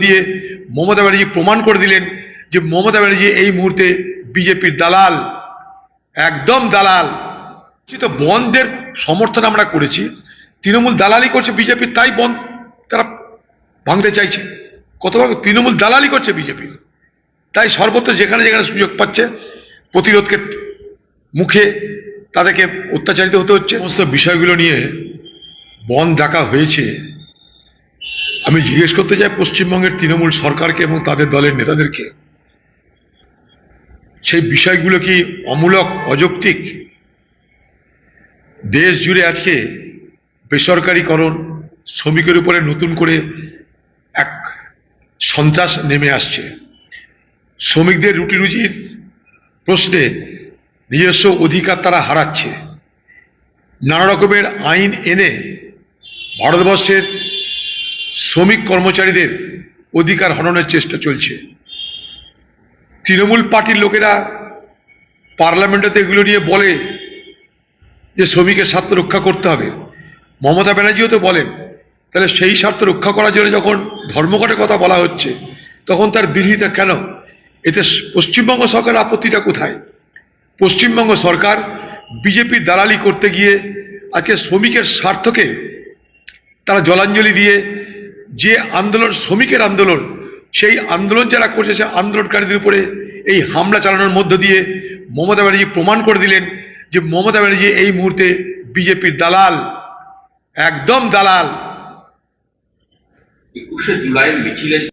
দিয়ে মমতা ব্যানার্জি প্রমাণ করে দিলেন যে মমতা ব্যানার্জি এই মুহূর্তে বিজেপির দালাল, একদম দালাল। তো বন্ধের সমর্থন আমরা করেছি, তৃণমূল দালালি করছে বিজেপির তাই বন্ধ তারা ভাঙতে চাইছে। কতবার তৃণমূল দালালি করছে বিজেপি। তাই সর্বত্র যেখানে যেখানে সুযোগ পাচ্ছে, প্রতিরোধকে মুখে তাদেরকে অত্যাচারিত হতে হচ্ছে। সমস্ত বিষয়গুলো নিয়ে বন্ধ ডাকা হয়েছে। আমি জিজ্ঞেস করতে চাই পশ্চিমবঙ্গের তৃণমূল সরকারকে এবং তাদের দলের নেতাদেরকে। সেই বিষয়গুলো কি অমূলক, অযৌক্তিক? দেশ জুড়ে আজকে বেসরকারীকরণ, শ্রমিকের উপরে নতুন করে এক সন্ত্রাস নেমে আসছে। শ্রমিকদের রুটি রুজির প্রশ্নে নিজস্ব অধিকার তারা হারাচ্ছে। নানা রকমের আইন এনে ভারতবর্ষের শ্রমিক কর্মচারীদের অধিকার হননের চেষ্টা চলছে। তৃণমূল পার্টির লোকেরা পার্লামেন্টেতে এগুলো নিয়ে বলে যে শ্রমিকের স্বার্থ রক্ষা করতে হবে। মমতা ব্যানার্জিও তো বলেন, তাহলে সেই স্বার্থ রক্ষা করার জন্য যখন ধর্মঘটের কথা বলা হচ্ছে, তখন তার বিরোধিতা কেন? এতে পশ্চিমবঙ্গ সরকারের আপত্তিটা কোথায়? পশ্চিমবঙ্গ সরকার বিজেপির দালালি করতে গিয়ে আজকে শ্রমিকের স্বার্থকে তারা জলাঞ্জলি দিয়ে যে আন্দোলন, শ্রমিকের আন্দোলন, সেই আন্দোলন যারা করছে সে আন্দোলনকারীদের উপরে এই হামলা চালানোর মধ্য দিয়ে মমতা ব্যানার্জি প্রমাণ করে দিলেন যে মমতা ব্যানার্জি এই মুহূর্তে বিজেপির দালাল, একদম দালাল। একুশে জুলাই মিছিলের